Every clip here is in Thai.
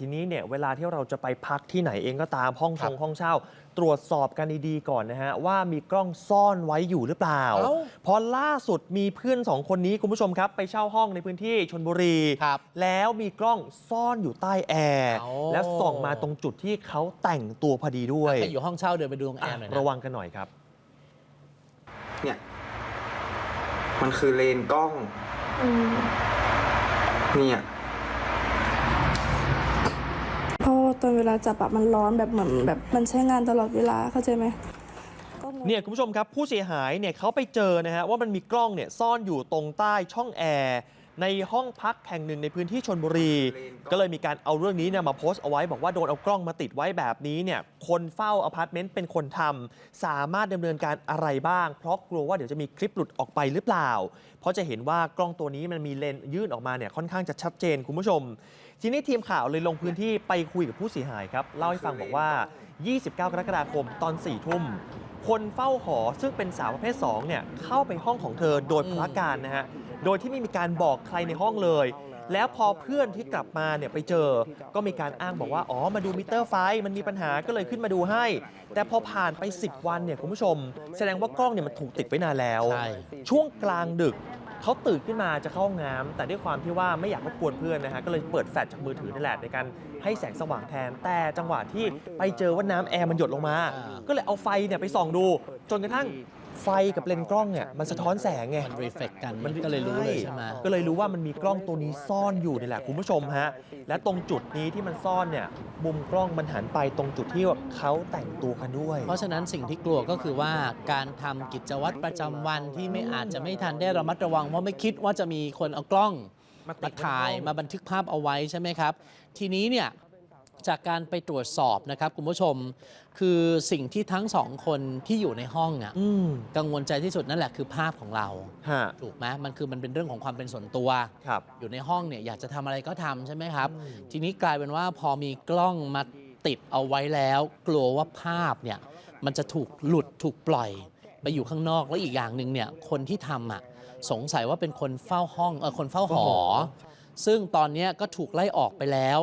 ทีนี้เนี่ยเวลาที่เราจะไปพักที่ไหนเองก็ตามห้องคชรับงห้องเช่า ตรวจสอบกันดีๆก่อนนะฮะ ว่ามีกล้องซ่อนไว้อยู่หรือเปล่าเอ้าเพราะล่าสุดมีเพื่อนสองคนนี้คุณผู้ชมครับ ไปเช่าห้องในพื้นที่ชนบุรีครับแล้วมีกล้องซ่อนอยู่ใต้แอร์เอ้าแล้วส่องมาตรงจุดที่เขาแต่งตัวพอดีด้วยใครอยู่ห้องเช่าเดินไปดูตรงแออะร์หน่อยนะระวังกันหน่อยครับเนี่ยมันคือเลนกล้องอืมเนี่ย เพราะว่า ตอนเวลาจับอะมันร้อนแบบเหมือนแบบมันใช้งานตลอดเวลาเข้าใจไหมเนี่ยคุณผู้ชมครับผู้เสียหายเนี่ยเขาไปเจอนะฮะว่ามันมีกล้องเนี่ยซ่อนอยู่ตรงใต้ช่องแอร์ ในห้องพักแห่งหนึ่งในพื้นที่ชนบุรี ก็เลยมีการเอาเรื่องนี้เนี่ยมาโพสต์เอาไว้ บอกว่าโดนเอากล้องมาติดไว้แบบนี้เนี่ยคนเฝ้าอพาร์ตเมนต์เป็นคนทำสามารถดำเนินการอะไรบ้าง เพราะกลัวว่าเดี๋ยวจะมีคลิปหลุดออกไปหรือเปล่า เพราะจะเห็นว่ากล้องตัวนี้มันมีเลนยื่นออกมาเนี่ยค่อนข้างจะชัดเจนคุณผู้ชม ทีนี้ทีมข่าวเลยลงพื้นที่ไปคุยกับผู้เสียหายครับเล่าให้ฟังบอกว่า 29 กรกฎาคมตอน4ทุ่มคนเฝ้าหอซึ่งเป็นสาวประเภท2เนี่ยเข้าไปห้องของเธอโดยพละการนะฮะ โดยที่ไม่มีการบอกใครในห้องเลย แล้วพอเพื่อนที่กลับมาเนี่ยไปเจอ ก็มีการอ้างบอกว่า อ๋อ มาดูมิเตอร์ไฟ มันมีปัญหาก็เลยขึ้นมาดูให้ แต่พอผ่านไป 10 วันเนี่ยคุณผู้ชม แสดงว่ากล้องเนี่ยมันถูกติดไว้นานแล้ว ใช่ ช่วงกลางดึกเขาตื่นขึ้นมาจะเข้าห้องน้ำแต่ด้วยความที่ว่าไม่อยากรบกวนเพื่อนนะฮะก็เลยเปิดแฟลชจากมือถือนั่นแหละในการให้แสงสว่างแทน แต่จังหวะที่ไปเจอว่าน้ำแอร์มันหยดลงมาอ่าก็เลยเอาไฟเนี่ยไปส่องดู จนกระทั่ง ไฟกับเลนส์กล้องเนี่ยมันสะท้อนแสงไง มันรีเฟกกัน มันก็เลยรู้เลยใช่ไหมก็เลยรู้ว่ามันมีกล้องตัวนี้ซ่อนอยู่นี่แหละคุณผู้ชมฮะ และตรงจุดนี้ที่มันซ่อนเนี่ยมุมกล้องมันหันไปตรงจุดที่เขาแต่งตัวกันด้วย เพราะฉะนั้นสิ่งที่กลัวก็คือว่าการทำกิจวัตรประจำวันที่ไม่อาจจะไม่ทันได้ระมัดระวังเพราะไม่คิดว่าจะมีคนเอากล้องมาติมาดถ่ายไว้ในห้องมาบันทึกภาพเอาไว้ใช่ไหมครับ ทีนี้เนี่ย จากการไปตรวจสอบนะครับคุณผู้ชม คือสิ่งที่ทั้งสองคนที่อยู่ในห้องอะอืมกังวลใจที่สุดนั่นแหละคือภาพของเราฮะถูกไหมมันคือมันเป็นเรื่องของความเป็นส่วนตัว ครับ อยู่ในห้องเนี่ยอยากจะทำอะไรก็ทำใช่ไหมครับอืมทีนี้กลายเป็นว่าพอมีกล้องมาติดเอาไว้แล้ว กลัวว่าภาพเนี่ยมันจะถูกหลุดถูกปล่อย ไปอยู่ข้างนอกแล้วอีกอย่างหนึ่งเนี่ยคนที่ทำอะสงสัยว่าเป็นคนเฝ้าห้องเออคนเฝ้าหอ ซึ่งตอนเนี้ยก็ถูกไล่ออกไปแล้ว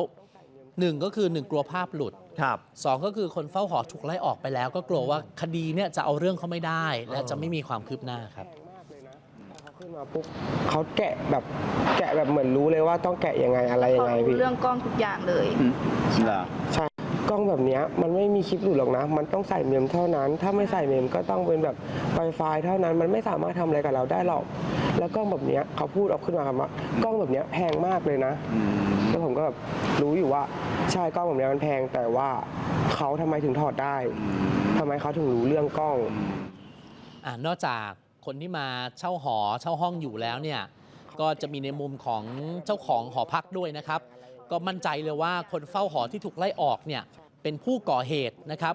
หนึ่งก็คือหนึ่งกลัวภาพหลุดครับสองก็คือคนเฝ้าหอถูกไล่ออกไปแล้ว ก็กลัวว่าคดีเนี่ยจะเอาเรื่องเขาไม่ได้ และจะไม่มีความคืบหน้าครับเขาขึ้นมาปุ๊บเขาแกะแบบแกะแบบเหมือนรู้เลยว่าต้องแกะยังไงอะไรยังไงเขารู้พี่เรื่องกล้องทุกอย่างเลยใช่กล้องแบบเนี้ยมันไม่มีคลิปหลุดหรอกนะ มันต้องใส่เมมเท่านั้น ถ้าไม่ใส่เมมก็ต้องเป็นแบบไฟไฟล์เท่านั้น มันไม่สามารถทำอะไรกับเราได้หรอก แล้วกล้องแบบเนี้ยเขาพูดออกขึ้นมาครับว่ากล้องแบบเนี้ยแพงมากเลยนะ แล้วผมก็แบบรู้อยู่ว่าใช่กล้องแบบเนี้ยมันแพงแต่ว่าเขาทำไมถึงถอดได้ทำไมเขาถึงรู้เรื่องกล้อง อ่านอกจากคนที่มาเช่าหอเช่าห้องอยู่แล้วเนี่ยก็จะมีในมุมของเจ้าของหอพักด้วยนะครับ ก็มั่นใจเลยว่าคนเฝ้าหอที่ถูกไล่ออกเนี่ยเป็นผู้ก่อเหตุนะครับ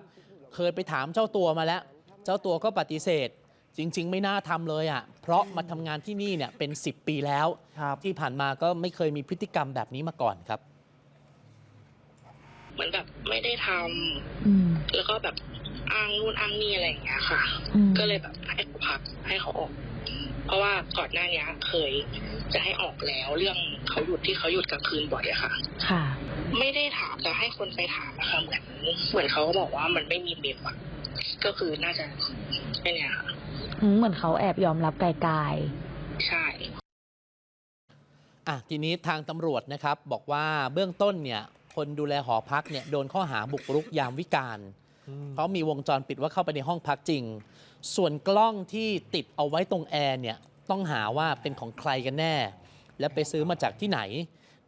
เคยไปถามเจ้าตัวมาแล้ว เจ้าตัวก็ปฏิเสธ จริง ๆ ไม่น่าทำเลยอะเพราะมาทำงานที่นี่เนี่ยเป็น 10 ปีแล้วครับที่ผ่านมาก็ไม่เคยมีพฤติกรรมแบบนี้มาก่อนครับเหมือนแบบไม่ได้ทำอืมแล้วก็แบบอ้างนู่นอ้างนี่อะไรอย่างเงี้ยค่ะอืมก็เลยแบบให้เขาพักให้เขาออก เพราะว่าก่อนหน้านี้เคยจะให้ออกแล้วเรื่องเขาหยุดที่เขาหยุดกลางคืนบ่อยอะค่ะ ค่ะ ไม่ได้ถามจะให้คนไปถามนะคะเหมือนเหมือนเขาก็บอกว่ามันไม่มีเมมอะก็คือน่าจะแค่เนี้ยค่ะอืม เหมือนเขาแอบยอมรับไกลใช่อะทีนี้ทางตำรวจนะครับบอกว่าเบื้องต้นเนี่ยคนดูแลหอพักเนี่ยโดนข้อหาบุกรุกยามวิการ เพราะมีวงจรปิดว่าเข้าไปในห้องพักจริง ส่วนกล้องที่ติดเอาไว้ตรงแอร์เนี่ยต้องหาว่าเป็นของใครกันแน่ และไปซื้อมาจากที่ไหน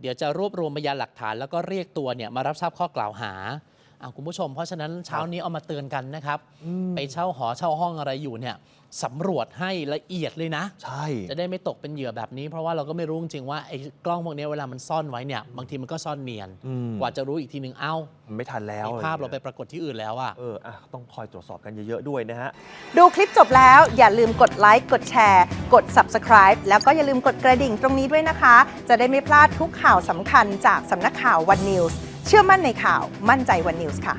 เดี๋ยวจะรวบรวมพยานหลักฐานแล้วก็เรียกตัวเนี่ยมารับทราบข้อกล่าวหาอะ คุณผู้ชม เพราะฉะนั้นเช้านี้เอามาเตือนกันนะครับอืมไปเช่าหอเช่าห้องอะไรอยู่เนี่ยสำรวจให้ละเอียดเลยนะ ใช่ จะได้ไม่ตกเป็นเหยื่อแบบนี้ เพราะว่าเราก็ไม่รู้จริงๆว่าไอ้กล้องพวกนี้เวลามันซ่อนไว้เนี่ยบางทีมันก็ซ่อนเนียนอืมกว่าจะรู้อีกทีหนึ่งเอ้ามันไม่ทันแล้วมีภาพเราไปปรากฏที่อื่นแล้วอะเอออะต้องคอยตรวจสอบกันเยอะๆด้วยนะฮะ ดูคลิปจบแล้วอย่าลืมกดไลค์กดแชร์ กด Subscribe แล้วก็อย่าลืมกดกระดิ่งตรงนี้ด้วยนะคะ จะได้ไม่พลาดทุกข่าวสำคัญจากสำนักข่าว One News เชื่อมั่นในข่าวมั่นใจวันนิวส์ค่ะ